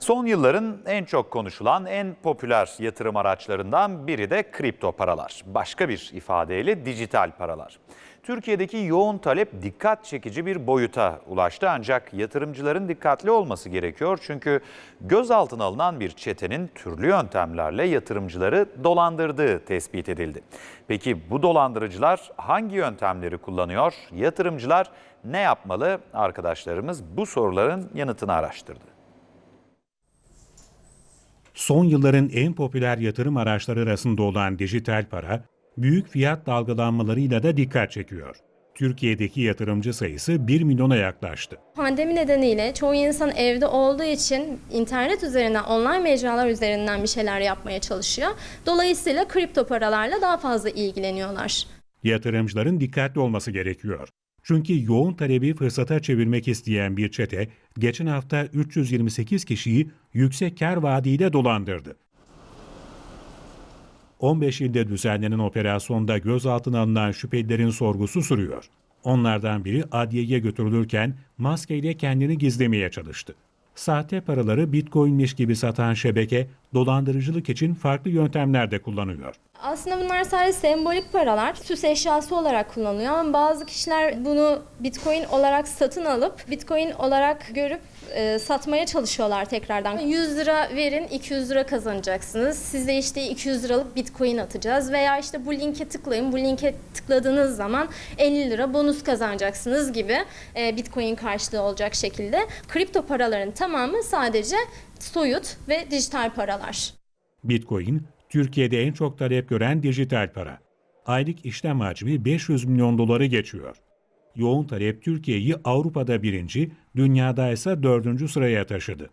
Son yılların en çok konuşulan, en popüler yatırım araçlarından biri de kripto paralar. Başka bir ifadeyle dijital paralar. Türkiye'deki yoğun talep dikkat çekici bir boyuta ulaştı ancak yatırımcıların dikkatli olması gerekiyor. Çünkü gözaltına alınan bir çetenin türlü yöntemlerle yatırımcıları dolandırdığı tespit edildi. Peki bu dolandırıcılar hangi yöntemleri kullanıyor? Yatırımcılar ne yapmalı? Arkadaşlarımız bu soruların yanıtını araştırdı. Son yılların en popüler yatırım araçları arasında olan dijital para, büyük fiyat dalgalanmalarıyla da dikkat çekiyor. Türkiye'deki yatırımcı sayısı 1 milyona yaklaştı. Pandemi nedeniyle çoğu insan evde olduğu için internet üzerinden, online mecralar üzerinden bir şeyler yapmaya çalışıyor. Dolayısıyla kripto paralarla daha fazla ilgileniyorlar. Yatırımcıların dikkatli olması gerekiyor. Çünkü yoğun talebi fırsata çevirmek isteyen bir çete, geçen hafta 328 kişiyi yüksek kar vaadiyle dolandırdı. 15 ilde düzenlenen operasyonda gözaltına alınan şüphelilerin sorgusu sürüyor. Onlardan biri adliyeye götürülürken maskeyle kendini gizlemeye çalıştı. Sahte paraları bitcoinmiş gibi satan şebeke dolandırıcılık için farklı yöntemler de kullanıyor. Aslında bunlar sadece sembolik paralar, süs eşyası olarak kullanılıyor ama bazı kişiler bunu bitcoin olarak satın alıp bitcoin olarak görüp e, satmaya çalışıyorlar tekrardan. 100 lira verin 200 lira kazanacaksınız. Size işte 200 liralık bitcoin atacağız veya işte bu linke tıklayın. Bu linke tıkladığınız zaman 50 lira bonus kazanacaksınız gibi e, bitcoin karşılığı olacak şekilde. Kripto paraların tamamı sadece soyut ve dijital paralar. Bitcoin, Türkiye'de en çok talep gören dijital para. Aylık işlem hacmi 500 milyon doları geçiyor. Yoğun talep Türkiye'yi Avrupa'da birinci, dünyada ise dördüncü sıraya taşıdı.